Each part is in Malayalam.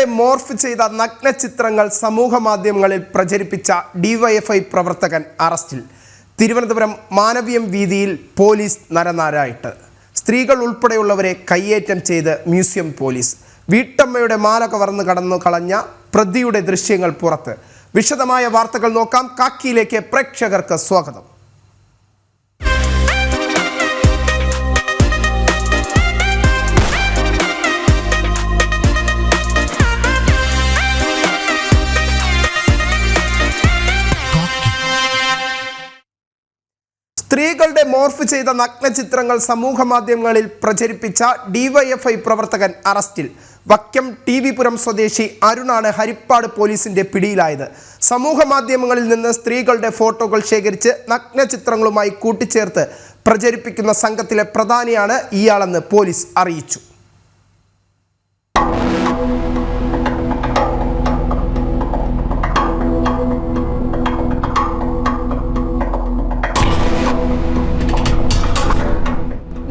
സ്ത്രീകളുടെ മോർഫ് ചെയ്ത നഗ്നചിത്രങ്ങൾ സമൂഹ മാധ്യമങ്ങളിൽ പ്രചരിപ്പിച്ച ഡിവൈഎഫ്ഐ പ്രവർത്തകൻ അറസ്റ്റിൽ. തിരുവനന്തപുരം മാനവീയം വീതിയിൽ പോലീസ് നരനാരായിട്ട്. സ്ത്രീകൾ ഉൾപ്പെടെയുള്ളവരെ കയ്യേറ്റം ചെയ്ത് മ്യൂസിയം പോലീസ്. വീട്ടമ്മയുടെ മാല കവർന്ന് കടന്നു കളഞ്ഞ പ്രതിയുടെ ദൃശ്യങ്ങൾ പുറത്ത്. വിശദമായ വാർത്തകൾ നോക്കാം. കാക്കിയിലേക്ക് പ്രേക്ഷകർക്ക് സ്വാഗതം. സ്ത്രീകളുടെ മോർഫ് ചെയ്ത നഗ്നചിത്രങ്ങൾ സമൂഹ മാധ്യമങ്ങളിൽ പ്രചരിപ്പിച്ച ഡിവൈഎഫ്ഐ പ്രവർത്തകൻ അറസ്റ്റിൽ. വക്കം ടി വി പുരം സ്വദേശി അരുണാണ് ഹരിപ്പാട് പോലീസിന്റെ പിടിയിലായത്. സമൂഹ മാധ്യമങ്ങളിൽ നിന്ന് സ്ത്രീകളുടെ ഫോട്ടോകൾ ശേഖരിച്ച് നഗ്നചിത്രങ്ങളുമായി കൂട്ടിച്ചേർത്ത് പ്രചരിപ്പിക്കുന്ന സംഘത്തിലെ പ്രധാനിയാണ് ഇയാളെന്ന് പോലീസ് അറിയിച്ചു.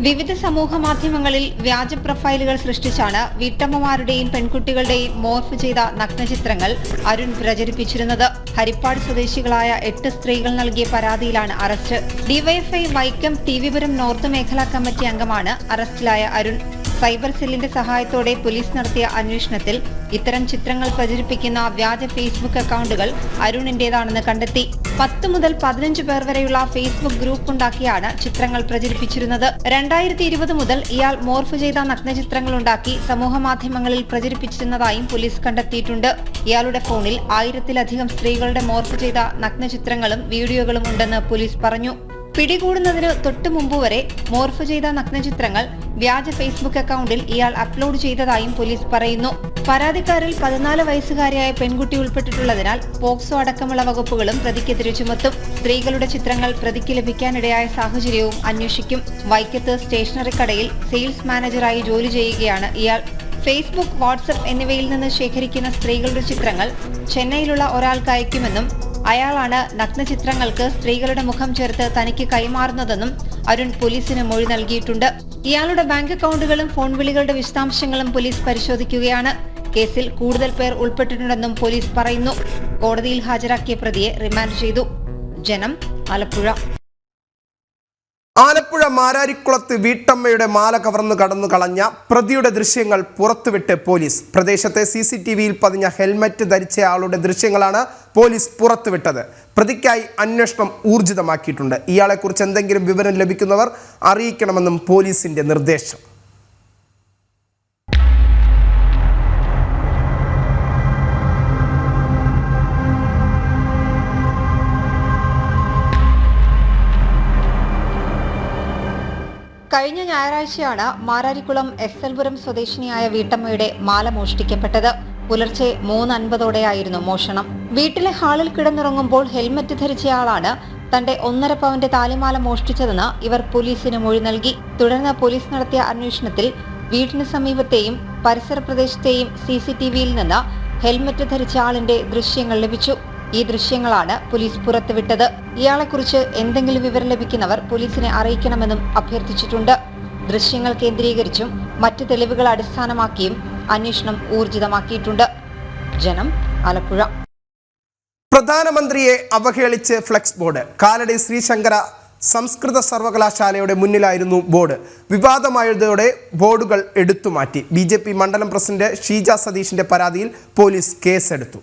വിവിധ സമൂഹ മാധ്യമങ്ങളിൽ വ്യാജ പ്രൊഫൈലുകൾ സൃഷ്ടിച്ചാണ് വീട്ടമ്മമാരുടെയും പെൺകുട്ടികളുടെയും മോർഫ് ചെയ്ത നഗ്നചിത്രങ്ങൾ അരുൺ പ്രചരിപ്പിച്ചിരുന്നത്. ഹരിപ്പാട് സ്വദേശികളായ എട്ട് സ്ത്രീകൾ നൽകിയ പരാതിയിലാണ് arrest. DYFI Vaikom T വിപുരം north മേഖലാ കമ്മിറ്റി അംഗമാണ് അറസ്റ്റിലായ അരുൺ. സൈബർ സെല്ലിന്റെ സഹായത്തോടെ പോലീസ് നടത്തിയ അന്വേഷണത്തിൽ ഇത്തരം ചിത്രങ്ങൾ പ്രചരിപ്പിക്കുന്ന വ്യാജ ഫേസ്ബുക്ക് അക്കൗണ്ടുകൾ അരുണിന്റേതാണെന്ന് കണ്ടെത്തി. പത്ത് മുതൽ പതിനഞ്ച് പേർ വരെയുള്ള ഫേസ്ബുക്ക് ഗ്രൂപ്പ് ഉണ്ടാക്കിയാണ് ചിത്രങ്ങൾ പ്രചരിപ്പിച്ചിരുന്നത്. രണ്ടായിരത്തി ഇരുപത് മുതൽ ഇയാൾ മോർഫ് ചെയ്ത നഗ്നചിത്രങ്ങൾ ഉണ്ടാക്കി സമൂഹ മാധ്യമങ്ങളിൽ പ്രചരിപ്പിച്ചിരുന്നതായും പോലീസ് കണ്ടെത്തിയിട്ടുണ്ട്. ഇയാളുടെ ഫോണിൽ ആയിരത്തിലധികം സ്ത്രീകളുടെ മോർഫ് ചെയ്ത നഗ്നചിത്രങ്ങളും വീഡിയോകളും ഉണ്ടെന്ന് പോലീസ് പറഞ്ഞു. പിടികൂടുന്നതിന് തൊട്ടു മുമ്പ് വരെ മോർഫ് ചെയ്ത നഗ്നചിത്രങ്ങൾ വ്യാജ ഫേസ്ബുക്ക് അക്കൗണ്ടിൽ ഇയാൾ അപ്ലോഡ് ചെയ്തതായും പോലീസ് പറയുന്നു. പരാതിക്കാരിൽ പതിനാല് വയസ്സുകാരിയായ പെൺകുട്ടി ഉൾപ്പെട്ടിട്ടുള്ളതിനാൽ പോക്സോ അടക്കമുള്ള വകുപ്പുകളും പ്രതിക്കെതിരെ ചുമത്തും. സ്ത്രീകളുടെ ചിത്രങ്ങൾ പ്രതിക്ക് ലഭിക്കാനിടയായ സാഹചര്യവും അന്വേഷിക്കും. വൈക്കത്ത് സ്റ്റേഷനറി കടയിൽ സെയിൽസ് മാനേജറായി ജോലി ചെയ്യുകയാണ് ഇയാൾ. ഫേസ്ബുക്ക് വാട്സപ്പ് എന്നിവയിൽ നിന്ന് ശേഖരിക്കുന്ന സ്ത്രീകളുടെ ചിത്രങ്ങൾ ചെന്നൈയിലുള്ള ഒരാൾക്ക് അയക്കുമെന്നും അയാളാണ് നഗ്നചിത്രങ്ങൾക്ക് സ്ത്രീകളുടെ മുഖം ചേർത്ത് തനിക്ക് കൈമാറുന്നതെന്നും അരുൺ പോലീസിന് മൊഴി നൽകിയിട്ടുണ്ട്. ഇയാളുടെ ബാങ്ക് അക്കൗണ്ടുകളും ഫോൺ വിളികളുടെ വിശദാംശങ്ങളും പോലീസ് പരിശോധിക്കുകയാണ്. കേസിൽ കൂടുതൽ പേർ ഉൾപ്പെട്ടിട്ടുണ്ടെന്നും പോലീസ് പറയുന്നു. കോടതിയിൽ ഹാജരാക്കിയ പ്രതിയെ റിമാൻഡ് ചെയ്തു. ജനം ആലപ്പുഴ. ആലപ്പുഴ മാരാരിക്കുളത്ത് വീട്ടമ്മയുടെ മാല കവർന്നു കടന്നു കളഞ്ഞ പ്രതിയുടെ ദൃശ്യങ്ങൾ പുറത്തുവിട്ട് പോലീസ്. പ്രദേശത്തെ സി സി ടി വിയിൽ പതിഞ്ഞ ഹെൽമറ്റ് ധരിച്ച ആളുടെ ദൃശ്യങ്ങളാണ് പോലീസ് പുറത്തുവിട്ടത്. പ്രതിക്കായി അന്വേഷണം ഊർജിതമാക്കിയിട്ടുണ്ട്. ഇയാളെക്കുറിച്ച് എന്തെങ്കിലും വിവരം ലഭിക്കുന്നവർ അറിയിക്കണമെന്നും പോലീസിന്റെ നിർദ്ദേശം. കഴിഞ്ഞ ഞായറാഴ്ചയാണ് മാരാരിക്കുളം എസ് എൽപുരം സ്വദേശിനിയായ വീട്ടമ്മയുടെ മാല മോഷ്ടിക്കപ്പെട്ടത്. പുലർച്ചെ മൂന്ന് അൻപതോടെയായിരുന്നു മോഷണം. വീട്ടിലെ ഹാളിൽ കിടന്നിറങ്ങുമ്പോൾ ഹെൽമറ്റ് ധരിച്ചയാളാണ് തന്റെ ഒന്നര പവന്റെ താലിമാല മോഷ്ടിച്ചതെന്ന് ഇവർ പോലീസിന് മൊഴി നൽകി. തുടർന്ന് പോലീസ് നടത്തിയ അന്വേഷണത്തിൽ വീടിന് സമീപത്തെയും പരിസര പ്രദേശത്തെയും സി സി ടി വിയിൽ നിന്ന് ഹെൽമറ്റ് ധരിച്ച ആളിന്റെ ദൃശ്യങ്ങൾ ലഭിച്ചു. ഈ ദൃശ്യങ്ങളാണ് പോലീസ് പുറത്തുവിട്ടത്. ഇയാളെക്കുറിച്ച് എന്തെങ്കിലും വിവരം ലഭിക്കുന്നവർ പോലീസിനെ അറിയിക്കണമെന്നും അഭ്യർത്ഥിച്ചിട്ടുണ്ട്. ദൃശ്യങ്ങൾ കേന്ദ്രീകരിച്ചും മറ്റ് തെളിവുകൾ അടിസ്ഥാനമാക്കിയും അന്വേഷണം ഊർജിതമാക്കിയിട്ടുണ്ട്. ജനം ആലപ്പുഴ. പ്രധാനമന്ത്രിയെ അവഹേളിച്ച് ഫ്ലെക്സ് ബോർഡ്. കാലടി ശ്രീശങ്കര സംസ്കൃത സർവകലാശാലയുടെ മുന്നിലായിരുന്നു ബോർഡ്. വിവാദമായതോടെ ബോർഡുകൾ എടുത്തുമാറ്റി. ബി മണ്ഡലം പ്രസിഡന്റ് ഷീജ സതീഷിന്റെ പരാതിയിൽ പോലീസ് കേസെടുത്തു.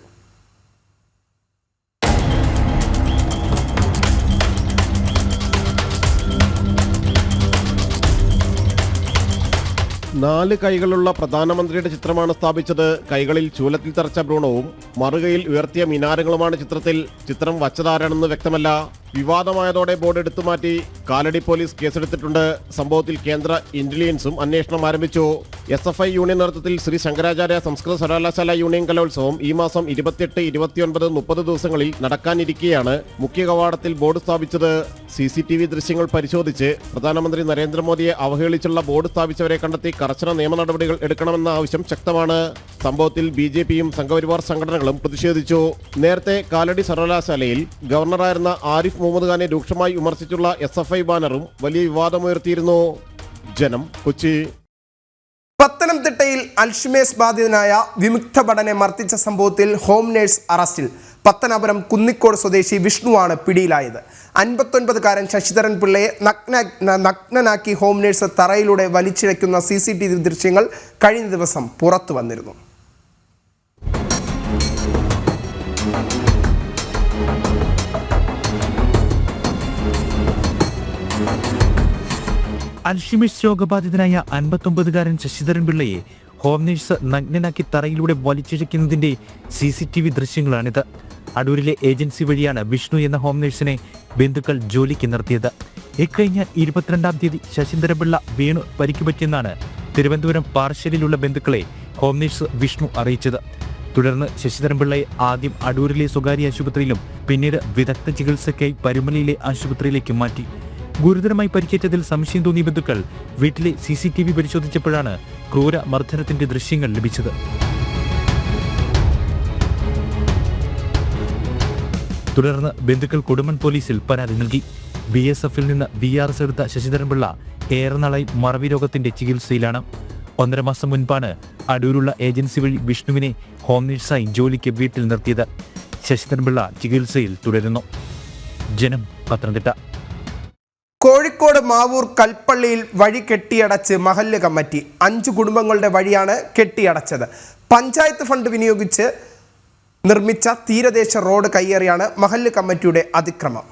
നാല് കൈകളുള്ള പ്രധാനമന്ത്രിയുടെ ചിത്രമാണ് സ്ഥാപിച്ചത്. കൈകളിൽ ചൂലത്തിൽ തറച്ച ഭ്രൂണവും മറുകയിൽ ഉയർത്തിയ മിനാരങ്ങളുമാണ് ചിത്രത്തിൽ. ചിത്രം വച്ചതാരാണെന്ന് വ്യക്തമല്ല. വിവാദമായതോടെ ബോർഡ് എടുത്തുമാറ്റി കാലടി പോലീസ് കേസെടുത്തിട്ടുണ്ട്. സംഭവത്തിൽ കേന്ദ്ര ഇന്റലിജൻസും അന്വേഷണം ആരംഭിച്ചു. എസ് എഫ് ഐ യൂണിയൻ നേതൃത്വത്തിൽ ശ്രീ ശങ്കരാചാര്യ സംസ്കൃത സർവകലാശാല യൂണിയൻ കലോത്സവം ഈ മാസം ഇരുപത്തിയെട്ട് ഇരുപത്തിയൊൻപത് മുപ്പത് ദിവസങ്ങളിൽ നടക്കാനിരിക്കെയാണ് മുഖ്യ കവാടത്തിൽ ബോർഡ് സ്ഥാപിച്ചത്. സി സി ടി വി ദൃശ്യങ്ങൾ പരിശോധിച്ച് പ്രധാനമന്ത്രി നരേന്ദ്രമോദിയെ അവഹേളിച്ചുള്ള ബോർഡ് സ്ഥാപിച്ചവരെ കണ്ടെത്തി കർശന നിയമ നടപടികൾ എടുക്കണമെന്ന ആവശ്യം ശക്തമാണ്. സംഭവത്തിൽ ബി ജെ പിയും സംഘപരിവാർ സംഘടനകളും പ്രതിഷേധിച്ചു. നേരത്തെ കാലടി സർവകലാശാലയിൽ ഗവർണറായിരുന്ന ആരിഫ് മുഹമ്മദ് ഖാനെ രൂക്ഷമായി വിമർശിച്ചുള്ള എസ് എഫ് ഐ ബാനറും വലിയ വിവാദമുയർത്തിയിരുന്നു ജനം കൊച്ചി. പത്തനംതിട്ടയിൽ അൽഷിമേസ് ബാധിതനായ വിമുക്ത ഭടനെ മർദ്ദിച്ച സംഭവത്തിൽ ഹോം നേഴ്സ് അറസ്റ്റിൽ. പത്തനാപുരം കുന്നിക്കോട് സ്വദേശി വിഷ്ണുവാണ് പിടിയിലായത്. അൻപത്തൊൻപതുകാരൻ ശശിധരൻ പിള്ളയെ നഗ്ന നഗ്നനാക്കി ഹോം നേഴ്സ് തറയിലൂടെ വലിച്ചിഴയ്ക്കുന്ന സി സി ടി വി ദൃശ്യങ്ങൾ കഴിഞ്ഞ ദിവസം പുറത്തു വന്നിരുന്നു. അൽഷിമിഷ് രോഗബാധിതനായ അൻപത്തൊമ്പതുകാരൻ ശശിധരൻ പിള്ളയെ ഹോം നേഴ്സ് നഗ്നനാക്കി തറയിലൂടെ വലിച്ചിഴയ്ക്കുന്നതിന്റെ സി സി ടി വി ദൃശ്യങ്ങളാണിത്. അടൂരിലെ ഏജൻസി വഴിയാണ് വിഷ്ണു എന്ന ഹോം നേഴ്സിനെ ബന്ധുക്കൾ ജോലിക്ക് നിർത്തിയത്. ഇക്കഴിഞ്ഞ ഇരുപത്തിരണ്ടാം തീയതി ശശിധരൻപിള്ള വീണു പരിക്കുപറ്റിയെന്നാണ് തിരുവനന്തപുരം പാർശ്ശേരിയിലുള്ള ബന്ധുക്കളെ ഹോം നേഴ്സ് വിഷ്ണു അറിയിച്ചത്. തുടർന്ന് ശശിധരൻപിള്ളയെ ആദ്യം അടൂരിലെ സ്വകാര്യ ആശുപത്രിയിലും പിന്നീട് വിദഗ്ധ ചികിത്സയ്ക്കായി പരുമലയിലെ ആശുപത്രിയിലേക്ക് മാറ്റി. ഗുരുതരമായി പരിക്കേറ്റതിൽ സംശയം തോന്നിയ ബന്ധുക്കൾ വീട്ടിലെ സി സി ടി വി പരിശോധിച്ചപ്പോഴാണ് ക്രൂര മർദ്ദനത്തിന്റെ ദൃശ്യങ്ങൾ ലഭിച്ചത്. തുടർന്ന് ബന്ധുക്കൾ കൊടുമൺ പോലീസിൽ പരാതി നൽകി. ബി എസ് എഫിൽ നിന്ന് ബി ആർ എസ് എടുത്ത ശശിധരൻപിള്ള ഏറെ നാളായി മറവി രോഗത്തിന്റെ ചികിത്സയിലാണ്. ഒന്നര മാസം മുൻപാണ് അടൂരുള്ള ഏജൻസി വഴി വിഷ്ണുവിനെ ഹോം നഴ്സായി ജോലിക്ക് വീട്ടിൽ നിർത്തിയത്. ശശിധരൻപിള്ള ചികിത്സയിൽ തുടരുന്നു. ജനം പത്തനംതിട്ട. കോഴിക്കോട് മാവൂർ കൽപ്പള്ളിയിൽ വഴി കെട്ടിയടച്ച് മഹല്ല് കമ്മിറ്റി. അഞ്ച് കുടുംബങ്ങളുടെ വഴിയാണ് കെട്ടിയടച്ചത്. പഞ്ചായത്ത് ഫണ്ട് വിനിയോഗിച്ച് നിർമ്മിച്ച തീരദേശ റോഡ് കയ്യേറിയാണ് മഹല്ല് കമ്മിറ്റിയുടെ അതിക്രമം.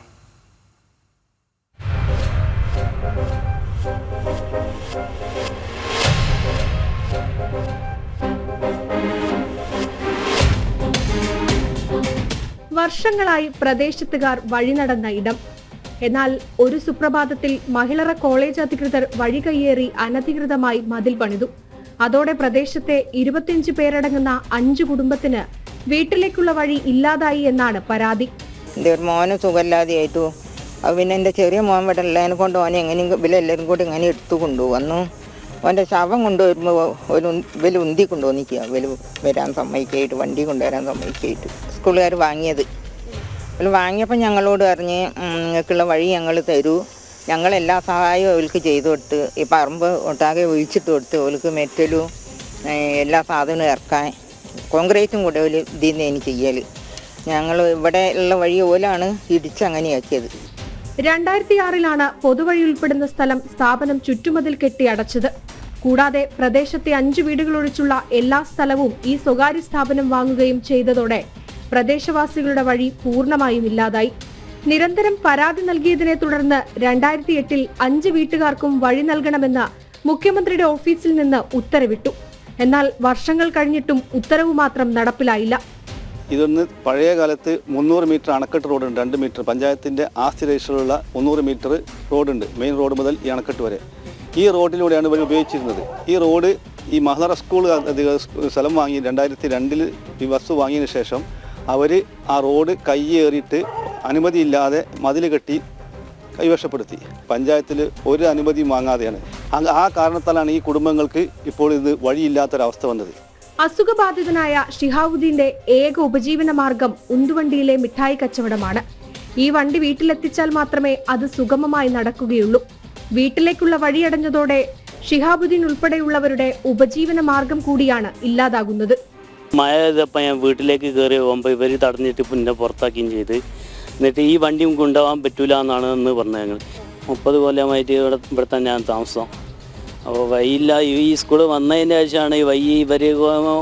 വർഷങ്ങളായി പ്രദേശത്തുകാർ വഴി നടന്ന ഇടം എന്നാൽ ഒരു സുപ്രഭാതത്തിൽ മഹിളറ കോളേജ് അധികൃതർ വഴി കയ്യേറി അനധികൃതമായി മതിൽ പണിതു. അതോടെ പ്രദേശത്തെ ഇരുപത്തിയഞ്ച് പേരടങ്ങുന്ന അഞ്ചു കുടുംബത്തിന് വീട്ടിലേക്കുള്ള വഴി ഇല്ലാതായി എന്നാണ് പരാതി. എന്റെ ഒരു മോന് സുഖമില്ലാതെയായിട്ടു. പിന്നെ എന്റെ ചെറിയ മോൻ ഇവിടെ ഉള്ളതിനെ കൊണ്ട് ഓനെ എങ്ങനെയും ഇവരെല്ലാവരും കൂടി ഇങ്ങനെ എടുത്തു കൊണ്ടുവന്നു. ഓന്റെ ശവം കൊണ്ടുവരുമ്പോൾ ഒരു ഇവൽ ഉന്തി കൊണ്ടുവന്നിക്കുക ഇവൽ വരാൻ സമ്മതിക്കായിട്ട് വണ്ടി കൊണ്ടുവരാൻ സമ്മതിക്കായിട്ട്. സ്കൂളുകാർ വാങ്ങിയത്. ഇവർ വാങ്ങിയപ്പോൾ ഞങ്ങളോട് പറഞ്ഞ് "ഉം, നിങ്ങൾക്കുള്ള വഴി ഞങ്ങൾ തരൂ. ഞങ്ങൾ എല്ലാ സഹായവും അവൾക്ക് ചെയ്തു കൊടുത്ത് ഈ പറമ്പ് ഒട്ടാകെ ഒഴിച്ചിട്ട് കൊടുത്ത് അവൾക്ക് മെറ്റലും എല്ലാ സാധനവും ഇറക്കാൻ കോൺക്രീറ്റും കൂടെ ഒരു ഇതിൽ എനിക്ക് ചെയ്യൽ ഞങ്ങൾ ഇവിടെ ഉള്ള വഴി ഓലാണ് ഇടിച്ചങ്ങനെയാക്കിയത് രണ്ടായിരത്തി ആറിലാണ് പൊതുവഴി ഉൾപ്പെടുന്ന സ്ഥലം സ്ഥാപനം ചുറ്റുമതിൽ കെട്ടി അടച്ചത്. കൂടാതെ പ്രദേശത്തെ അഞ്ചു വീടുകളൊഴിച്ചുള്ള എല്ലാ സ്ഥലവും ഈ സ്വകാര്യ സ്ഥാപനം വാങ്ങുകയും ചെയ്തതോടെ പ്രദേശവാസികളുടെ വഴി പൂർണമായും ഇല്ലാതായി. നിരന്തരം പരാതി നൽകിയതിനെ തുടർന്ന് രണ്ടായിരത്തി എട്ടിൽ അഞ്ച് വീട്ടുകാർക്കും വഴി നൽകണമെന്ന് മുഖ്യമന്ത്രിയുടെ ഓഫീസിൽ നിന്ന് ഉത്തരവിട്ടു. എന്നാൽ വർഷങ്ങൾ കഴിഞ്ഞിട്ടും ഉത്തരവ് മാത്രം നടപ്പിലായില്ല. ഇതൊന്ന് പഴയ കാലത്ത് മുന്നൂറ് മീറ്റർ അണക്കെട്ട് റോഡുണ്ട്. രണ്ട് മീറ്റർ. പഞ്ചായത്തിന്റെ ആസ്തി രജിസ്റ്ററിലുള്ള മുന്നൂറ് മീറ്റർ റോഡുണ്ട്. മെയിൻ റോഡ് മുതൽ ഈ അണക്കെട്ട് വരെ. ഈ റോഡിലൂടെയാണ് ഇവർ ഉപയോഗിച്ചിരുന്നത്. ഈ റോഡ് ഈ മഹ്ലറ സ്കൂൾ സ്ഥലം വാങ്ങി രണ്ടായിരത്തി രണ്ടിൽ ഈ ബസ് വാങ്ങിയതിന് ശേഷം അവർ ആ റോഡ് കയ്യേറിയിട്ട് അനുമതിയില്ലാതെ മതിൽ കെട്ടി കൈവശപ്പെടുത്തി. പഞ്ചായത്തിൽ ഒരു അനുമതിയും വാങ്ങാതെയാണ്. ആ കാരണത്താലാണ് ഈ കുടുംബങ്ങൾക്ക് ഇപ്പോൾ ഇത് വഴിയില്ലാത്തൊരവസ്ഥ വന്നത്. അസുഖബാധിതനായ ഷിഹാവുദ്ദീന്റെ ഏക ഉപജീവന മാർഗം ഉന്തുവണ്ടിയിലെ മിഠായി കച്ചവടമാണ്. ഈ വണ്ടി വീട്ടിലെത്തിച്ചാൽ മാത്രമേ അത് സുഗമമായി നടക്കുകയുള്ളൂ. വീട്ടിലേക്കുള്ള വഴിയടഞ്ഞതോടെ ഷിഹാബുദ്ദീൻ ഉൾപ്പെടെയുള്ളവരുടെ ഉപജീവന മാർഗം കൂടിയാണ് ഇല്ലാതാകുന്നത്. മഴ ചെയ്തപ്പോൾ ഞാൻ വീട്ടിലേക്ക് കയറി പോകുമ്പോൾ ഇവർ തടഞ്ഞിട്ട് പിന്നെ പുറത്താക്കുകയും ചെയ്ത്. എന്നിട്ട് ഈ വണ്ടിയും കൊണ്ടുപോകാൻ പറ്റൂല എന്നാണ് എന്ന് പറഞ്ഞത് ഞങ്ങൾ. മുപ്പത് കൊല്ലമായിട്ട് ഇവിടെ ഇവിടെ തന്നെയാണ് താമസം. അപ്പോൾ വൈയില്ല ഈ സ്കൂൾ വന്നതിന്റെ ശേഷമാണ് ഈ വൈ ഇവർ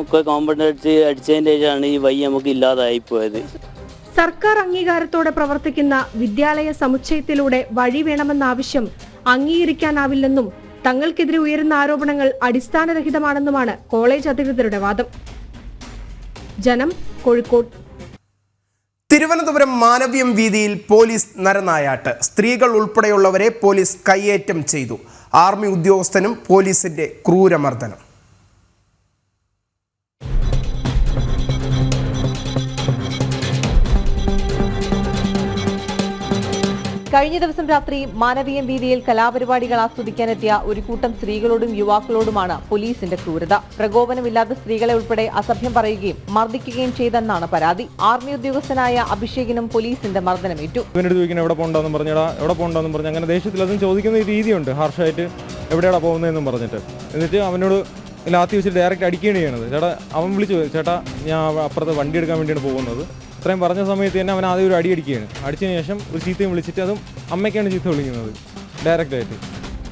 ഒക്കെ കോമ്പൗണ്ട് അടിച്ച് അടിച്ചതിന്റെ ശേഷമാണ് ഈ വൈ നമുക്ക് ഇല്ലാതായി പോയത്. സർക്കാർ അംഗീകാരത്തോടെ പ്രവർത്തിക്കുന്ന വിദ്യാലയ സമുച്ചയത്തിലൂടെ വഴി വേണമെന്ന ആവശ്യം അംഗീകരിക്കാനാവില്ലെന്നും തങ്ങൾക്കെതിരെ ഉയരുന്ന ആരോപണങ്ങൾ അടിസ്ഥാനരഹിതമാണെന്നുമാണ് കോളേജ് അധികൃതരുടെ വാദം. ജനം കോഴിക്കോട്. തിരുവനന്തപുരം മാനവ്യം വീതിയിൽ പോലീസ് നരനായാട്ട്. സ്ത്രീകൾ ഉൾപ്പെടെയുള്ളവരെ പോലീസ് കയ്യേറ്റം ചെയ്തു. ആർമി ഉദ്യോഗസ്ഥനും പോലീസിന്റെ ക്രൂരമർദ്ദനം. കഴിഞ്ഞ ദിവസം രാത്രി മാനവീയം വീതിയിൽ കലാപരിപാടികൾ ആസ്വദിക്കാനെത്തിയ ഒരു കൂട്ടം സ്ത്രീകളോടും യുവാക്കളോടുമാണ് പോലീസിന്റെ ക്രൂരത. പ്രകോപനമില്ലാത്ത സ്ത്രീകളെ ഉൾപ്പെടെ അസഭ്യം പറയുകയും മർദ്ദിക്കുകയും ചെയ്തെന്നാണ് പരാതി. ആർമി ഉദ്യോഗസ്ഥനായ അഭിഷേകിനും പോലീസിന്റെ മർദ്ദനമേറ്റു. എവിടെ പോകണ്ടെന്നും പറഞ്ഞടാ എവിടെ പോകണ്ടെന്നും പറഞ്ഞു? അങ്ങനെ ദേഷ്യത്തിൽ അതും ചോദിക്കുന്ന രീതിയുണ്ട്. ഹാർഷായിട്ട് എവിടെയാടാ പോകുന്നതെന്നും പറഞ്ഞിട്ട്. എന്നിട്ട് അവനോട് ലാത്തി വെച്ചിട്ട് ഡയറക്റ്റ് അടിക്കുകയാണ് ചെയ്യണത്. ചേട്ടാ അവൻ വിളിച്ചു ചേട്ടാ ഞാൻ അപ്പുറത്ത് വണ്ടി എടുക്കാൻ വേണ്ടിയാണ് പോകുന്നത്. ഇത്രയും പറഞ്ഞ സമയത്ത് തന്നെ അവൻ ആദ്യം ഒരു അടി അടിക്കുകയാണ്. അടിച്ചതിന് ശേഷം ഒരു ചീത്തയും വിളിച്ചിട്ട് അതും അമ്മയ്ക്കാണ് ചീത്ത വിളിക്കുന്നത്. ഡയറക്റ്റായിട്ട്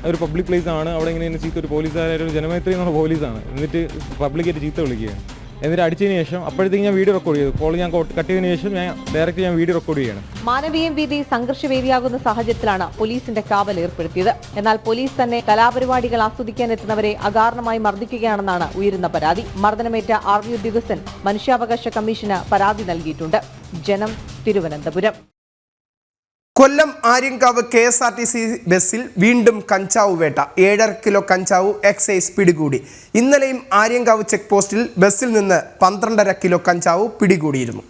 അതൊരു പബ്ലിക് പ്ലേസ് ആണ്. അവിടെ ഇങ്ങനെ ചീത്ത ഒരു പോലീസുകാരായിട്ട് ഒരു ജനമൈത്രി എന്നുള്ള പോലീസാണ്. എന്നിട്ട് പബ്ലിക്കായിട്ട് ചീത്ത വിളിക്കുകയാണ്. എന്നിട്ട് അടിച്ചതിന് ശേഷം അപ്പോഴത്തേക്ക് ഞാൻ വീഡിയോ റെക്കോർഡ് ചെയ്തു. കോൾ ഞാൻ കട്ട് ശേഷം ഞാൻ ഡയറക്റ്റ് ഞാൻ വീഡിയോ റെക്കോർഡ് ചെയ്യണം മാനവീയം വീതി സംഘർഷവേദിയാകുന്ന സാഹചര്യത്തിലാണ് പോലീസിന്റെ കാവൽ ഏർപ്പെടുത്തിയത്. എന്നാൽ പോലീസ് തന്നെ കലാപരിപാടികൾ ആസ്വദിക്കാൻ എത്തുന്നവരെ അകാരണമായി മർദ്ദിക്കുകയാണെന്നാണ് ഉയരുന്ന പരാതി. മർദ്ദനമേറ്റ ആർമി ഉദ്യോഗസ്ഥൻ മനുഷ്യാവകാശ കമ്മീഷന് പരാതി നൽകിയിട്ടുണ്ട്. Janam Thiruvananthapuram. Kollam Aryankavu K S R T C ബസ്സിൽ വീണ്ടും കഞ്ചാവ് വേട്ട. ഏഴര കിലോ കഞ്ചാവ് എക്സൈസ് പിടികൂടി. ഇന്നലെയും ആര്യങ്കാവ് ചെക്ക് പോസ്റ്റിൽ ബസ്സിൽ നിന്ന് പന്ത്രണ്ടര കിലോ കഞ്ചാവ് പിടികൂടിയിരുന്നു.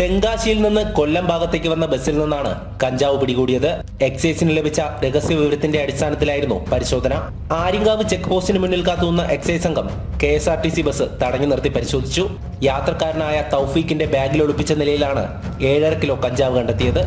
തെങ്കാശിയിൽ നിന്ന് കൊല്ലം ഭാഗത്തേക്ക് വന്ന ബസ്സിൽ നിന്നാണ് കഞ്ചാവ് പിടികൂടിയത്. എക്സൈസിന് ലഭിച്ച രഹസ്യ വിവരത്തിന്റെ അടിസ്ഥാനത്തിലായിരുന്നു പരിശോധന. ആര്യങ്കാവ് ചെക്ക് പോസ്റ്റിന് മുന്നിൽ കാത്തുനിന്ന എക്സൈസ് സംഘം K S R T C bus തടഞ്ഞു നിർത്തി പരിശോധിച്ചു. യാത്രക്കാരനായ തൗഫീഖിന്റെ ബാഗിൽ ഒളിപ്പിച്ച നിലയിലാണ് ഏഴര കിലോ കഞ്ചാവ് കണ്ടെത്തിയത്.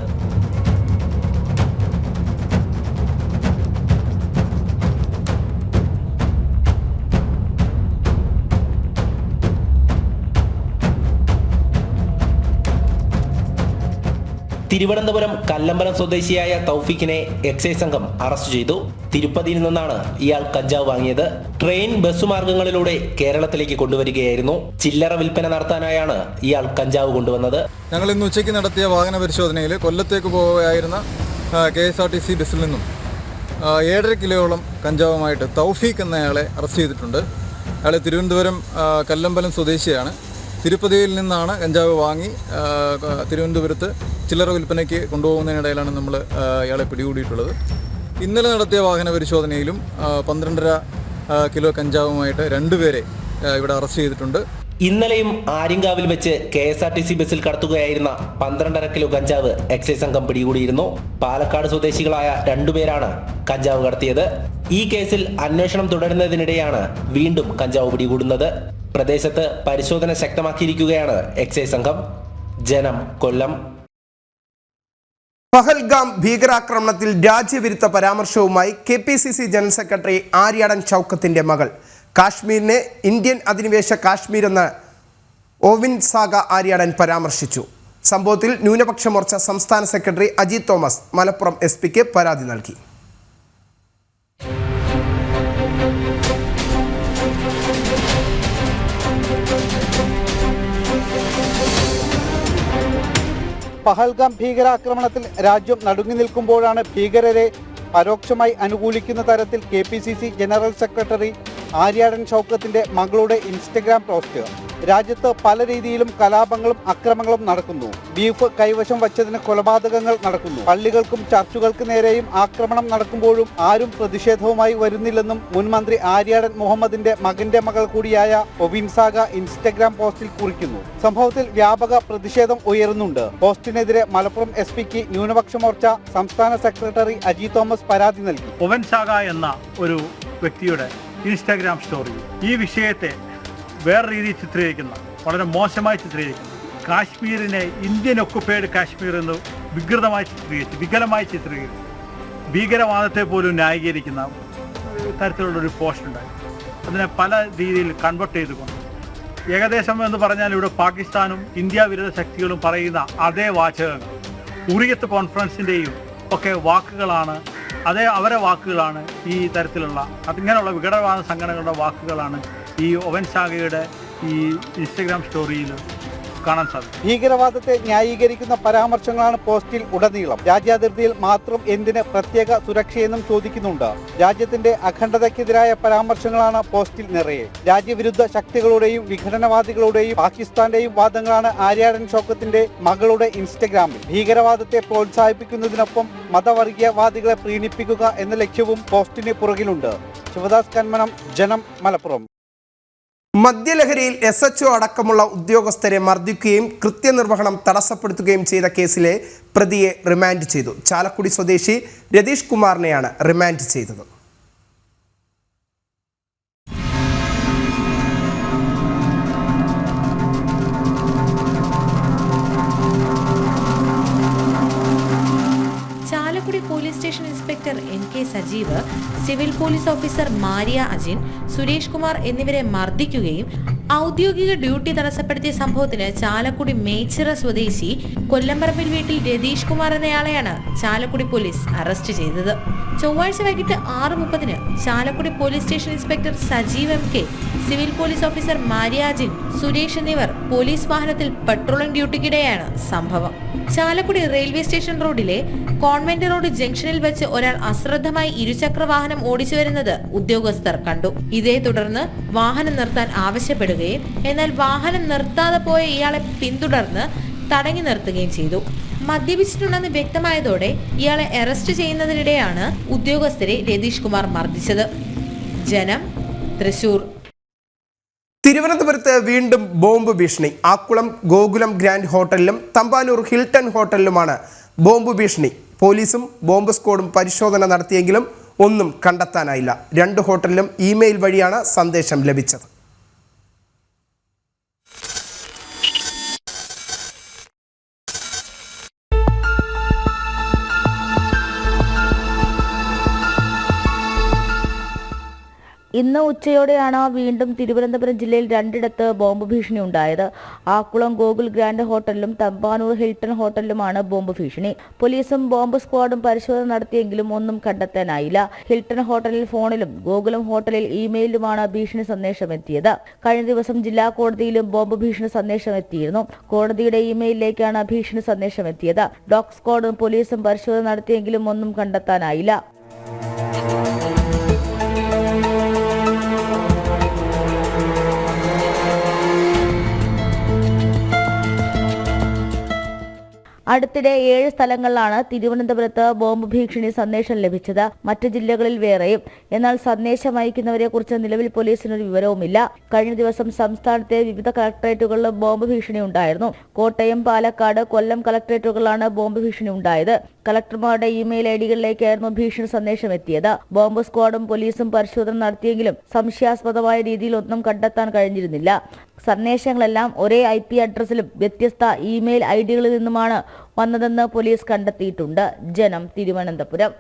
തിരുവനന്തപുരം കല്ലമ്പലം സ്വദേശിയായ തൗഫീഖിനെ എക്സൈസ് സംഘം അറസ്റ്റ് ചെയ്തു. തിരുപ്പതിയിൽ നിന്നാണ് ഇയാൾ കഞ്ചാവ് വാങ്ങിയത്. ട്രെയിൻ ബസ് മാർഗങ്ങളിലൂടെ കേരളത്തിലേക്ക് കൊണ്ടുവരികയായിരുന്നു. ചില്ലറ വിൽപ്പന നടത്താനായാണ് ഇയാൾ കഞ്ചാവ് കൊണ്ടുവന്നത്. ഞങ്ങൾ ഇന്ന് ഉച്ചയ്ക്ക് നടത്തിയ വാഹന പരിശോധനയിൽ കൊല്ലത്തേക്ക് പോവുകയായിരുന്ന K S R T C ബസ്സിൽ നിന്നും ഏഴര കിലോയോളം കഞ്ചാവുമായിട്ട് തൗഫീഖ് എന്നയാളെ അറസ്റ്റ് ചെയ്തിട്ടുണ്ട്. അയാൾ തിരുവനന്തപുരം കല്ലമ്പലം സ്വദേശിയാണ്. തിരുപ്പതിയിൽ നിന്നാണ് കഞ്ചാവ് വാങ്ങി തിരുവനന്തപുരത്ത് ചില്ലറ വിൽപ്പനയ്ക്ക് കൊണ്ടുപോകുന്നതിനിടയിലാണ് നമ്മൾ ഇയാളെ പിടികൂടിയിട്ടുള്ളത്. ഇന്നലെ നടത്തിയ വാഹന പരിശോധനയിലും പന്ത്രണ്ടര കിലോ കഞ്ചാവുമായിട്ട് രണ്ടുപേരെ ഇവിടെ അറസ്റ്റ് ചെയ്തിട്ടുണ്ട്. ഇന്നലെയും ആര്യങ്കാവിൽ വെച്ച് K S R T C ബസ്സിൽ കടത്തുകയായിരുന്ന പന്ത്രണ്ടര കിലോ കഞ്ചാവ് എക്സൈസ് സംഘം പിടികൂടിയിരുന്നു. പാലക്കാട് സ്വദേശികളായ രണ്ടുപേരാണ് കഞ്ചാവ് കടത്തിയത്. ഈ കേസിൽ അന്വേഷണം തുടരുന്നതിനിടെയാണ് വീണ്ടും കഞ്ചാവ് പിടികൂടുന്നത്. പ്രദേശത്ത് പരിശോധന ശക്തമാക്കിയിരിക്കുകയാണ് എക്സൈസ് സംഘം. ജനം കൊല്ലം. പഹൽഗാം ഭീകരാക്രമണത്തിൽ രാജ്യവിരുദ്ധ പരാമർശവുമായി K P C C general secretary Aryadan ചൌക്കത്തിന്റെ മകൾ. കാശ്മീരിനെ ഇന്ത്യൻ അധിനിവേശ കാശ്മീർ എന്ന് ഓവിൻ സാഗ ആര്യാടൻ പരാമർശിച്ചു. സംഭവത്തിൽ ന്യൂനപക്ഷ മോർച്ച സംസ്ഥാന സെക്രട്ടറി അജിത് തോമസ് മലപ്പുറം എസ് പിക്ക് പരാതി നൽകി. പഹൽഗാം ഭീകരാക്രമണത്തിൽ രാജ്യം നടുങ്ങി നിൽക്കുമ്പോഴാണ് ഭീകരരെ പരോക്ഷമായി അനുകൂലിക്കുന്ന തരത്തിൽ കെ ജനറൽ സെക്രട്ടറി ആര്യാടൻ ഷൗക്കത്തിന്റെ മകളുടെ ഇൻസ്റ്റഗ്രാം പോസ്റ്റ്. രാജ്യത്ത് പല രീതിയിലും കലാപങ്ങളും അക്രമങ്ങളും നടക്കുന്നു. ബീഫ് കൈവശം വച്ചതിന് കൊലപാതകങ്ങൾ നടക്കുന്നു. പള്ളികൾക്കും ചർച്ചുകൾക്ക് നേരെയും ആക്രമണം നടക്കുമ്പോഴും ആരും പ്രതിഷേധവുമായി വരുന്നില്ലെന്നും മുൻ മന്ത്രി ആര്യാടൻ മുഹമ്മദിന്റെ മകന്റെ മകൾ കൂടിയായ ഒബിൻസാഗ ഇൻസ്റ്റഗ്രാം പോസ്റ്റിൽ കുറിക്കുന്നു. സംഭവത്തിൽ വ്യാപക പ്രതിഷേധം ഉയരുന്നുണ്ട്. പോസ്റ്റിനെതിരെ മലപ്പുറം എസ് പിക്ക് ന്യൂനപക്ഷ മോർച്ച സംസ്ഥാന സെക്രട്ടറി അജി തോമസ് പരാതി നൽകി. ഒബിൻസാഗ എന്ന ഒരു വ്യക്തിയുടെ ഇൻസ്റ്റാഗ്രാം സ്റ്റോറി ഈ വിഷയത്തെ വേറെ രീതിയിൽ ചിത്രീകരിക്കുന്ന വളരെ മോശമായി ചിത്രീകരിക്കുന്നു കാശ്മീരിനെ ഇന്ത്യൻ ഒക്കുപ്പൈഡ് കാശ്മീർ എന്ന് വികൃതമായി ചിത്രീകരിച്ച് വികലമായി ചിത്രീകരിച്ചു. ഭീകരവാദത്തെ പോലും ന്യായീകരിക്കുന്ന തരത്തിലുള്ളൊരു പോസ്റ്റ് ഉണ്ടായി. അതിനെ പല രീതിയിൽ കൺവെർട്ട് ചെയ്തുകൊണ്ട്. ഏകദേശം എന്ന് പറഞ്ഞാൽ ഇവിടെ പാകിസ്ഥാനും ഇന്ത്യ വിരുദ്ധ ശക്തികളും പറയുന്ന അതേ വാചകങ്ങൾ. ഉറിയത്ത് കോൺഫറൻസിന്റെയും ഒക്കെ വാക്കുകളാണ് അതേ അവരെ വാക്കുകളാണ് ഈ തരത്തിലുള്ള അതിങ്ങനെയുള്ള വിഘടനവാദ സംഘടനകളുടെ വാക്കുകളാണ് ഈ ഒവൻ സാഗയുടെ ഈ ഇൻസ്റ്റഗ്രാം സ്റ്റോറിയിൽ കാണാൻ സാധിക്കും. ഭീകരവാദത്തെ ന്യായീകരിക്കുന്ന പരാമർശങ്ങളാണ് പോസ്റ്റിൽ ഉടനീളം. രാജ്യാതിർത്തിയിൽ മാത്രം എന്തിന് പ്രത്യേക സുരക്ഷയെന്നും ചോദിക്കുന്നുണ്ട്. രാജ്യത്തിന്റെ അഖണ്ഡതയ്ക്കെതിരായ പരാമർശങ്ങളാണ് പോസ്റ്റിൽ നിറയെ. രാജ്യവിരുദ്ധ ശക്തികളുടെയും വിഘടനവാദികളുടെയും പാകിസ്ഥാന്റെയും വാദങ്ങളാണ് ആര്യാടൻ ഷോക്കത്തിന്റെ മകളുടെ ഇൻസ്റ്റഗ്രാമിൽ. ഭീകരവാദത്തെ പ്രോത്സാഹിപ്പിക്കുന്നതിനൊപ്പം മതവർഗീയവാദികളെ പ്രീണിപ്പിക്കുക എന്ന ലക്ഷ്യവും പോസ്റ്റിന് പുറകിലുണ്ട്. ശിവദാസ് കന്മനം ജനം മലപ്പുറം. മദ്യലഹരിയിൽ എസ് എച്ച് അടക്കമുള്ള ഉദ്യോഗസ്ഥരെ മർദ്ദിക്കുകയും കൃത്യനിർവഹണം തടസ്സപ്പെടുത്തുകയും ചെയ്ത കേസിലെ പ്രതിയെ റിമാൻഡ് ചെയ്തു. ചാലക്കുടി സ്വദേശി രതീഷ് കുമാറിനെയാണ് റിമാൻഡ് ചെയ്തത്. Sajeev civil police officer Mariya Ajin Suresh Kumar എന്നിവരെ മർദ്ദിക്കുകയും ഔദ്യോഗിക ഡ്യൂട്ടി തടസ്സപ്പെടുത്തിയ സംഭവത്തിന് ചാലക്കുടി മേച്ചിറ സ്വദേശി കൊല്ലംപറമ്പിൽ വീട്ടിൽ രതീഷ് കുമാർ എന്നയാളെയാണ് ചാലക്കുടി പോലീസ് അറസ്റ്റ് ചെയ്തത്. ചൊവ്വാഴ്ച വൈകിട്ട് ആറ് മുപ്പതിന് Chalakudy police station inspector Sajeev M K civil police officer Mariyajin Suresh എന്നിവർ പോലീസ് വാഹനത്തിൽ പട്രോളിംഗ് ഡ്യൂട്ടിക്കിടെയാണ് സംഭവം. ചാലക്കുടി റെയിൽവേ സ്റ്റേഷൻ റോഡിലെ കോൺവെന്റ് റോഡ് ജംഗ്ഷനിൽ വെച്ച് ഒരാൾ അശ്രദ്ധമായി ഇരുചക്ര വാഹനം ഓടിച്ചു വരുന്നത് ഉദ്യോഗസ്ഥർ കണ്ടു. ഇതേ തുടർന്ന് വാഹനം നിർത്താൻ ആവശ്യപ്പെടുകയും എന്നാൽ വാഹനം നിർത്താതെ പോയ ഇയാളെ പിന്തുടർന്ന് തടഞ്ഞു നിർത്തുകയും ചെയ്തു. മദ്യപിച്ചിട്ടുണ്ടെന്ന് വ്യക്തമായതോടെ ഇയാളെ അറസ്റ്റ് ചെയ്യുന്നതിനിടെയാണ് ഉദ്യോഗസ്ഥരെ രതീഷ് കുമാർ മർദ്ദിച്ചത്. ജനം തൃശൂർ. തിരുവനന്തപുരത്ത് വീണ്ടും ബോംബ് ഭീഷണി. ആക്കുളം ഗോകുലം ഗ്രാൻഡ് ഹോട്ടലിലും തമ്പാനൂർ ഹിൽട്ടൺ ഹോട്ടലിലുമാണ് ബോംബ് ഭീഷണി. പോലീസും ബോംബ് സ്ക്വാഡും പരിശോധന നടത്തിയെങ്കിലും ഒന്നും കണ്ടെത്താനായില്ല. രണ്ട് ഹോട്ടലിലും ഇമെയിൽ വഴിയാണ് സന്ദേശം ലഭിച്ചത്. ഇന്ന് ഉച്ചയോടെയാണ് വീണ്ടും തിരുവനന്തപുരം ജില്ലയിൽ രണ്ടിടത്ത് ബോംബ് ഭീഷണി ഉണ്ടായത്. ആക്കുളം ഗോകുൽ ഗ്രാൻഡ് ഹോട്ടലിലും തമ്പാനൂർ ഹിൽട്ടൺ ഹോട്ടലിലുമാണ് ബോംബ് ഭീഷണി. പോലീസും ബോംബ് സ്ക്വാഡും പരിശോധന നടത്തിയെങ്കിലും ഒന്നും കണ്ടെത്താനായില്ല. ഹിൽട്ടൺ ഹോട്ടലിൽ ഫോണിലും ഗോകുലം ഹോട്ടലിൽ ഇമെയിലുമാണ് ഭീഷണി സന്ദേശം എത്തിയത് കഴിഞ്ഞ ദിവസം ജില്ലാ കോടതിയിലും ബോംബ് ഭീഷണി സന്ദേശം എത്തിയിരുന്നു കോടതിയുടെ ഇമെയിലിലേക്കാണ് ഭീഷണി സന്ദേശം എത്തിയത് ഡോഗ് സ്ക്വാഡും പോലീസും പരിശോധന നടത്തിയെങ്കിലും ഒന്നും കണ്ടെത്താനായില്ല. അടുത്തിടെ ഏഴ് സ്ഥലങ്ങളിലാണ് തിരുവനന്തപുരത്ത് ബോംബ് ഭീഷണി സന്ദേശം ലഭിച്ചത്. മറ്റ് ജില്ലകളിൽ വേറെയും. എന്നാൽ സന്ദേശം അയക്കുന്നവരെ കുറിച്ച് നിലവിൽ പോലീസിനൊരു വിവരവുമില്ല. കഴിഞ്ഞ ദിവസം സംസ്ഥാനത്തെ വിവിധ കളക്ടറേറ്റുകളിലും ബോംബ് ഭീഷണി ഉണ്ടായിരുന്നു. കോട്ടയം പാലക്കാട് കൊല്ലം കളക്ടറേറ്റുകളിലാണ് ബോംബ് ഭീഷണി ഉണ്ടായത്. കളക്ടർമാരുടെ ഇമെയിൽ ഐഡികളിലേക്കായിരുന്നു ഭീഷണി സന്ദേശം എത്തിയത് ബോംബ് സ്ക്വാഡും പോലീസും പരിശോധന നടത്തിയെങ്കിലും സംശയാസ്പദമായ രീതിയിൽ ഒന്നും കണ്ടെത്താൻ കഴിഞ്ഞിരുന്നില്ല. സന്ദേശങ്ങളെല്ലാം ഒരേ ഐ പി അഡ്രസ്സിലും വ്യത്യസ്ത ഇമെയിൽ ഐഡികളിൽ നിന്നുമാണ് വന്നതെന്ന് പോലീസ് കണ്ടെത്തിയിട്ടുണ്ട്. ജനം തിരുവനന്തപുരം.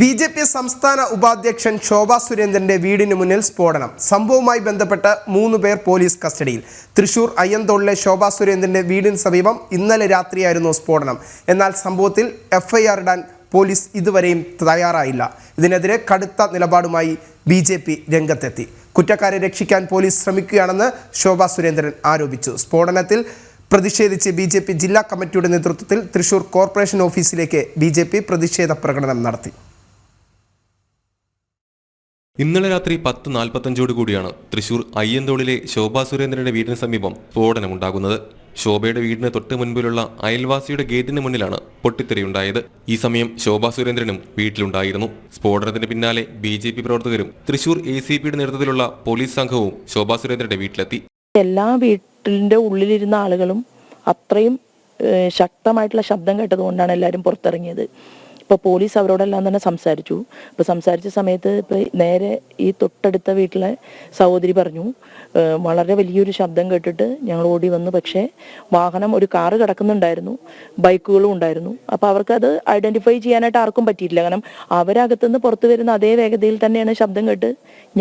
ബി ജെ പി സംസ്ഥാന ഉപാധ്യക്ഷൻ ശോഭാ സുരേന്ദ്രന്റെ വീടിന് മുന്നിൽ സ്ഫോടനം. സംഭവവുമായി ബന്ധപ്പെട്ട് മൂന്ന് പേർ പോലീസ് കസ്റ്റഡിയിൽ. തൃശൂർ അയ്യന്തോളിലെ ശോഭാ സുരേന്ദ്രന്റെ വീടിന് സമീപം ഇന്നലെ രാത്രിയായിരുന്നു സ്ഫോടനം. എന്നാൽ സംഭവത്തിൽ എഫ്ഐആർ ഇടാൻ പോലീസ് ഇതുവരെയും തയ്യാറായില്ല. ഇതിനെതിരെ കടുത്ത നിലപാടുമായി ബി ജെ പി രംഗത്തെത്തി. കുറ്റക്കാരെ രക്ഷിക്കാൻ പോലീസ് ശ്രമിക്കുകയാണെന്ന് ശോഭാ സുരേന്ദ്രൻ ആരോപിച്ചു. സ്ഫോടനത്തിൽ പ്രതിഷേധിച്ച് ബി ജെ പി ജില്ലാ കമ്മിറ്റിയുടെ നേതൃത്വത്തിൽ തൃശൂർ കോർപ്പറേഷൻ ഓഫീസിലേക്ക് ബി ജെ പി പ്രതിഷേധ പ്രകടനം നടത്തി. ഇന്നലെ രാത്രി പത്ത് നാൽപ്പത്തഞ്ചോട് കൂടിയാണ് തൃശൂർ അയ്യന്തോളിലെ ശോഭാ സുരേന്ദ്രന്റെ വീടിന് സമീപം സ്ഫോടനമുണ്ടാകുന്നത്. ശോഭയുടെ വീടിന് തൊട്ട് മുൻപിലുള്ള അയൽവാസിയുടെ ഗേറ്റിന് മുന്നിലാണ് പൊട്ടിത്തെറിയുണ്ടായത്. ഈ സമയം ശോഭാ സുരേന്ദ്രനും വീട്ടിലുണ്ടായിരുന്നു. സ്ഫോടനത്തിന് പിന്നാലെ ബി ജെ പി പ്രവർത്തകരും തൃശൂർ എ സി പിയുടെ നേതൃത്വത്തിലുള്ള പോലീസ് സംഘവും ശോഭാ സുരേന്ദ്രന്റെ വീട്ടിലെത്തി. എല്ലാ വീട്ടിന്റെ ഉള്ളിലിരുന്ന ആളുകളും അത്രയും ശക്തമായിട്ടുള്ള ശബ്ദം കേട്ടതുകൊണ്ടാണ് എല്ലാവരും പുറത്തിറങ്ങിയത്. ഇപ്പോൾ പോലീസ് അവരോടെല്ലാം തന്നെ സംസാരിച്ചു. ഇപ്പോൾ സംസാരിച്ച സമയത്ത് ഇപ്പോൾ നേരെ ഈ തൊട്ടടുത്ത വീട്ടിലെ സഹോദരി പറഞ്ഞു വളരെ വലിയൊരു ശബ്ദം കേട്ടിട്ട് ഞങ്ങൾ ഓടി വന്നു. പക്ഷേ വാഹനം ഒരു കാറ് കിടക്കുന്നുണ്ടായിരുന്നു ബൈക്കുകളും ഉണ്ടായിരുന്നു. അപ്പോൾ അവർക്കത് ഐഡന്റിഫൈ ചെയ്യാനായിട്ട് ആർക്കും പറ്റിയിട്ടില്ല. കാരണം അവരകത്തുനിന്ന് പുറത്തു വരുന്ന അതേ വേഗതയിൽ തന്നെയാണ് ശബ്ദം കേട്ട്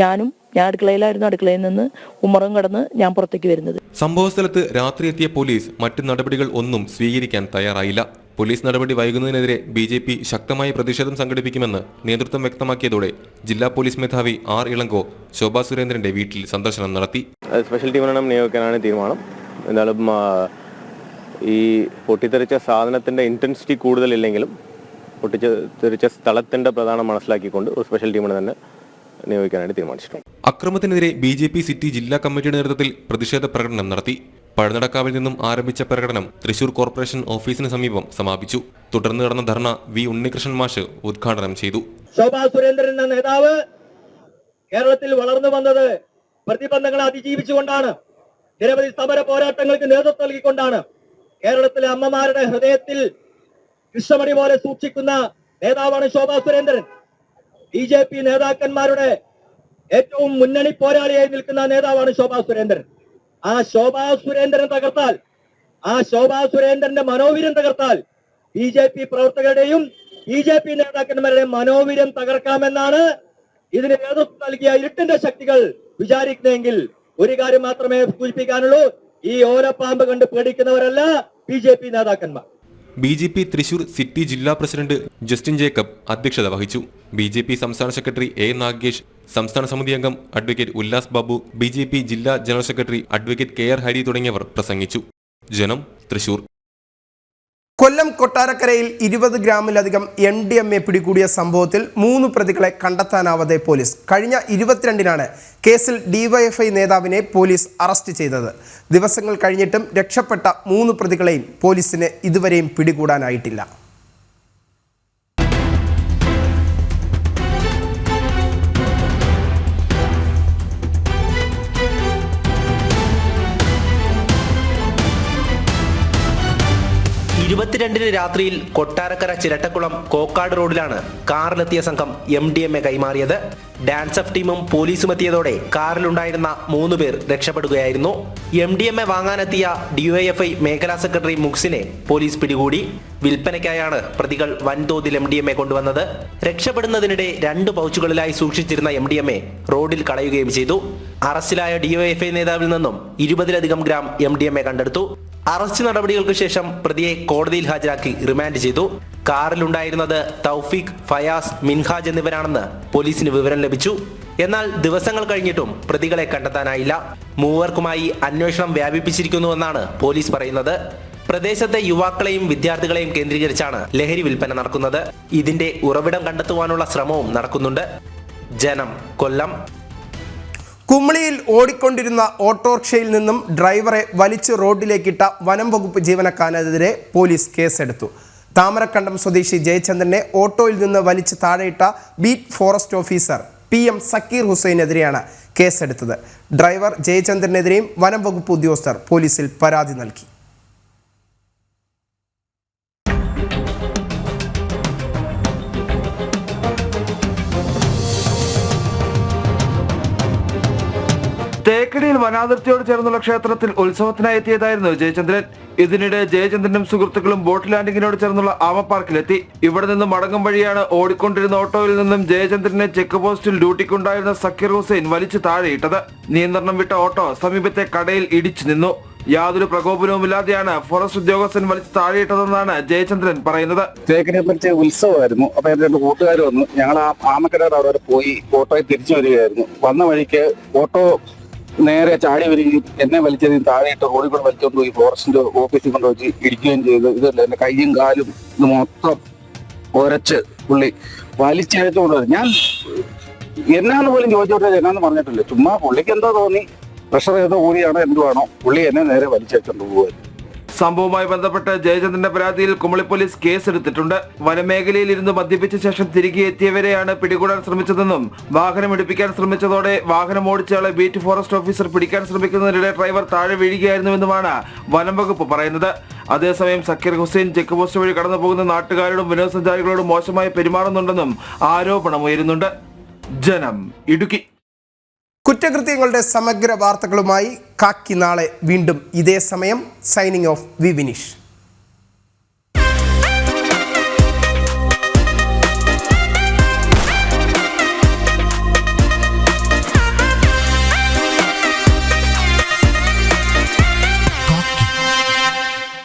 ഞാനും ഞാൻ അടുക്കളയിലായിരുന്നു. അടുക്കളയിൽ നിന്ന് ഉമ്മറും കടന്ന് ഞാൻ പുറത്തേക്ക് വരുന്നത്. സംഭവ സ്ഥലത്ത് രാത്രി എത്തിയ പോലീസ് മറ്റു നടപടികൾ ഒന്നും സ്വീകരിക്കാൻ തയ്യാറായില്ല. പോലീസ് നടപടി വൈകുന്നതിനെതിരെ ബി ജെ പി ശക്തമായ പ്രതിഷേധം സംഘടിപ്പിക്കുമെന്ന് നേതൃത്വം വ്യക്തമാക്കിയതോടെ ജില്ലാ പോലീസ് മേധാവി ആർ ഇളങ്കോ ശോഭാ സുരേന്ദ്രന്റെ വീട്ടിൽ സന്ദർശനം നടത്തി. സ്പെഷ്യൽ ടീമിനെ നിയോഗിക്കാനാണ് തീരുമാനം. എന്നാലും ഈ പൊട്ടിത്തെറിച്ച സാധനത്തിന്റെ ഇന്റൻസിറ്റി കൂടുതലില്ലെങ്കിലും പൊട്ടിച്ച് സ്ഥലത്തിന്റെ സ്ഥലത്തിന്റെ പ്രധാനം മനസ്സിലാക്കിക്കൊണ്ട് ഒരു സ്പെഷ്യൽ ടീമിനെ തന്നെ നിയോഗിക്കാനായിട്ട് തീരുമാനിച്ചിട്ടുണ്ട്. അക്രമത്തിനെതിരെ ബി ജെ പി സിറ്റി ജില്ലാ കമ്മിറ്റിയുടെ നേതൃത്വത്തിൽ പ്രതിഷേധ പ്രകടനം നടത്തി. പഴനടക്കാവിൽ നിന്നും ആരംഭിച്ച പ്രകടനം തൃശൂർ കോർപ്പറേഷൻ ഓഫീസിന് സമീപം സമാപിച്ചു. തുടർന്ന് നടന്ന ധർണ വി ഉണ്ണികൃഷ്ണൻ മാഷ് ഉദ്ഘാടനം ചെയ്തു. ശോഭാ സുരേന്ദ്രൻ എന്ന നേതാവ് കേരളത്തിൽ വളർന്നു വന്നത് പ്രതിബന്ധങ്ങളെ അതിജീവിച്ചുകൊണ്ടാണ്. നിരവധി സമര പോരാട്ടങ്ങൾക്ക് നേതൃത്വം നൽകിക്കൊണ്ടാണ്. കേരളത്തിലെ അമ്മമാരുടെ ഹൃദയത്തിൽ കൃഷ്ണമണി പോലെ സൂക്ഷിക്കുന്ന നേതാവാണ് Shobha Surendran. B J P നേതാക്കന്മാരുടെ ഏറ്റവും മുന്നണി പോരാളിയായി നിൽക്കുന്ന നേതാവാണ് ശോഭാ സുരേന്ദ്രൻ. ആ ശോഭാ സുരേന്ദ്രൻ തകർത്താൽ ആ ശോഭാ സുരേന്ദ്രന്റെ മനോവീര്യം തകർത്താൽ ബി ജെ പി പ്രവർത്തകരുടെയും ബി ജെ പി നേതാക്കന്മാരുടെ മനോവീര്യം തകർക്കാമെന്നാണ് ഇതിന് നേതൃത്വം നൽകിയ ഇരുട്ടിന്റെ ശക്തികൾ വിചാരിക്കുന്നെങ്കിൽ ഒരു കാര്യം മാത്രമേ സൂചിപ്പിക്കാനുള്ളൂ. ഈ ഓരപ്പാമ്പ് കണ്ട് പേടിക്കുന്നവരല്ല ബി ജെ പി നേതാക്കന്മാർ. B J P Thrissur city ജില്ലാ പ്രസിഡന്റ് ജസ്റ്റിൻ ജേക്കബ് അധ്യക്ഷത വഹിച്ചു. ബി ജെ പി സംസ്ഥാന സെക്രട്ടറി എ നാഗേഷ് സംസ്ഥാന സമിതി അംഗം advocate Ullas Babu B J P ജില്ലാ general secretary advocate K R Hari തുടങ്ങിയവർ പ്രസംഗിച്ചു. ജനം തൃശൂർ. കൊല്ലം കൊട്ടാരക്കരയിൽ ഇരുപത് ഗ്രാമിലധികം എൻ ഡി എം എ പിടികൂടിയ സംഭവത്തിൽ മൂന്ന് പ്രതികളെ കണ്ടെത്താനാവാതെ പോലീസ് കഴിഞ്ഞ ഇരുപത്തിരണ്ടിനാണ് കേസിൽ ഡിവൈഎഫ്ഐ നേതാവിനെ പോലീസ് അറസ്റ്റ് ചെയ്തത്. ദിവസങ്ങൾ കഴിഞ്ഞിട്ടും രക്ഷപ്പെട്ട മൂന്ന് പ്രതികളെയും പോലീസിന് ഇതുവരെയും പിടികൂടാനായിട്ടില്ല. ഇരുപത്തിരണ്ടിന് രാത്രിയിൽ കൊട്ടാരക്കര ചിരട്ടക്കുളം കോക്കാട് റോഡിലാണ് കാറിലെത്തിയ സംഘം എം ഡി എം എ കൈമാറിയത്. ഡാൻസ് ഓഫ് ടീമും പോലീസും എത്തിയതോടെ കാറിലുണ്ടായിരുന്ന മൂന്ന് പേർ രക്ഷപ്പെടുകയായിരുന്നു. എം ഡി എം എ വാങ്ങാനെത്തിയ ഡിവൈഎഫ്ഐ മേഖലാ സെക്രട്ടറി മുക്സിനെ പോലീസ് പിടികൂടി. വിൽപ്പനയ്ക്കായാണ് പ്രതികൾ വൻതോതിൽ എം ഡി എം എ കൊണ്ടുവന്നത്. രക്ഷപ്പെടുന്നതിനിടെ രണ്ട് പൗച്ചുകളിലായി സൂക്ഷിച്ചിരുന്ന എം ഡി എം എ റോഡിൽ കളയുകയും ചെയ്തു. അറസ്റ്റിലായ ഡിവൈഎഫ്ഐ നേതാവിൽ നിന്നും ഇരുപതിലധികം gram M D M A കണ്ടെടുത്തു. അറസ്റ്റ് നടപടികൾക്ക് ശേഷം പ്രതിയെ കോടതിയിൽ ഹാജരാക്കി റിമാൻഡ് ചെയ്തു. കാറിലുണ്ടായിരുന്നത് തൗഫീഖ് ഫയാസ് മിൻഹാജ് എന്നിവരാണെന്ന് പോലീസിന് വിവരം ലഭിച്ചു. എന്നാൽ ദിവസങ്ങൾ കഴിഞ്ഞിട്ടും പ്രതികളെ കണ്ടെത്താനായില്ല. മൂവർക്കുമായി അന്വേഷണം വ്യാപിപ്പിച്ചിരിക്കുന്നുവെന്നാണ് പോലീസ് പറയുന്നത്. പ്രദേശത്തെ യുവാക്കളെയും വിദ്യാർത്ഥികളെയും കേന്ദ്രീകരിച്ചാണ് ലഹരി വിൽപ്പന നടക്കുന്നത്. ഇതിന്റെ ഉറവിടം കണ്ടെത്തുവാനുള്ള ശ്രമവും നടക്കുന്നുണ്ട്. ജനം കൊല്ലം. കുമളിയിൽ ഓടിക്കൊണ്ടിരുന്ന ഓട്ടോറിക്ഷയിൽ നിന്നും ഡ്രൈവറെ വലിച്ച് റോഡിലേക്കിട്ട വനം വകുപ്പ് ജീവനക്കാരനെതിരെ പോലീസ് കേസെടുത്തു. താമരക്കണ്ടം സ്വദേശി ജയചന്ദ്രനെ ഓട്ടോയിൽ നിന്ന് വലിച്ച് താഴെയിട്ട beat forest officer P M Zakir ഹുസൈനെതിരെയാണ് കേസെടുത്തത്. ഡ്രൈവർ ജയചന്ദ്രനെതിരെയും വനം വകുപ്പ് ഉദ്യോഗസ്ഥർ പോലീസിൽ പരാതി നൽകി. തേക്കടിയിൽ വനാതിർത്തിയോട് ചേർന്നുള്ള ക്ഷേത്രത്തിൽ ഉത്സവത്തിനായി എത്തിയതായിരുന്നു ജയചന്ദ്രൻ. ഇതിനിടെ ജയചന്ദ്രനും സുഹൃത്തുക്കളും ബോട്ട് ലാൻഡിങ്ങിനോട് ചേർന്നുള്ള ആമ പാർക്കിലെത്തി. ഇവിടെ നിന്ന് മടങ്ങും വഴിയാണ് ഓടിക്കൊണ്ടിരുന്ന ഓട്ടോയിൽ നിന്നും ജയചന്ദ്രനെ ചെക്ക് പോസ്റ്റിൽ ഡ്യൂട്ടിക്കുണ്ടായിരുന്ന സക്കീർ ഹുസൈൻ വലിച്ചു താഴെയിട്ടത്. നിയന്ത്രണം വിട്ട ഓട്ടോ സമീപത്തെ കടയിൽ ഇടിച്ചു നിന്നു. യാതൊരു പ്രകോപനവുമില്ലാതെയാണ് ഫോറസ്റ്റ് ഉദ്യോഗസ്ഥൻ വലിച്ചു താഴെയിട്ടതെന്നാണ് ജയചന്ദ്രൻ പറയുന്നത്. തേക്കിനെ പറ്റിയ ഉത്സവമായിരുന്നു. അപ്പൊ എന്റെ രണ്ട് കൂട്ടുകാർ വന്നു. ഞങ്ങൾ ആ ആമക്കടയുടെ അവിടെ പോയി ഓട്ടോയിൽ തിരിച്ചു വരികയായിരുന്നു. വന്ന വഴിക്ക് ഓട്ടോ നേരെ ചാടി വരികയും എന്നെ വലിച്ചതിന് താഴെയിട്ട് റോഡിൽ വലിച്ചുകൊണ്ട് പോയി ഫോറസ്റ്റിന്റെ ഓഫീസിൽ കൊണ്ട് വെച്ച് ഇടിക്കുകയും ചെയ്തു. ഇതല്ല എന്റെ കൈയും കാലും ഇത് മൊത്തം ഒരച്ച് പുള്ളി. വലിച്ചഴച്ചുകൊണ്ട് ഞാൻ എന്നാന്ന് പോലും ചോദിച്ചോട്ടെ എന്നാന്ന് പറഞ്ഞിട്ടില്ല. ചുമ്മാ പുള്ളിക്ക് എന്താ തോന്നി. പ്രഷർ ഏതോ കൂടിയാണോ എന്തുവാണോ. പുള്ളി എന്നെ നേരെ വലിച്ചഴച്ചോണ്ട് പോകുമായിരുന്നു സംഭവവുമായി ബന്ധപ്പെട്ട് ജയചന്ദ്രന്റെ പരാതിയിൽ കുമളി പോലീസ് കേസെടുത്തിട്ടുണ്ട്. വനമേഖലയിൽ ഇരുന്ന് മദ്യപിച്ച ശേഷം തിരികെ എത്തിയവരെയാണ് പിടികൂടാൻ ശ്രമിച്ചതെന്നും വാഹനം എടുപ്പിക്കാൻ ശ്രമിച്ചതോടെ വാഹനം ഓടിച്ചയാളെ ബീറ്റ് ഫോറസ്റ്റ് ഓഫീസർ പിടിക്കാൻ ശ്രമിക്കുന്നതിനിടെ ഡ്രൈവർ താഴെ വീഴുകയായിരുന്നുവെന്നുമാണ് വനം വകുപ്പ് പറയുന്നത്. അതേസമയം സക്കീർ ഹുസൈൻ ചെക്ക് പോസ്റ്റ് വഴി കടന്നു പോകുന്ന നാട്ടുകാരോടും വിനോദസഞ്ചാരികളോടും മോശമായി പെരുമാറുന്നുണ്ടെന്നും ആരോപണമുയരുന്നുണ്ട്. ജനം ഇടുക്കി. കുറ്റകൃത്യങ്ങളുടെ സമഗ്ര വാർത്തകളുമായി കാക്കി നാളെ വീണ്ടും ഇതേ സമയം സൈനിങ് ഓഫ് വി വിനീഷ്.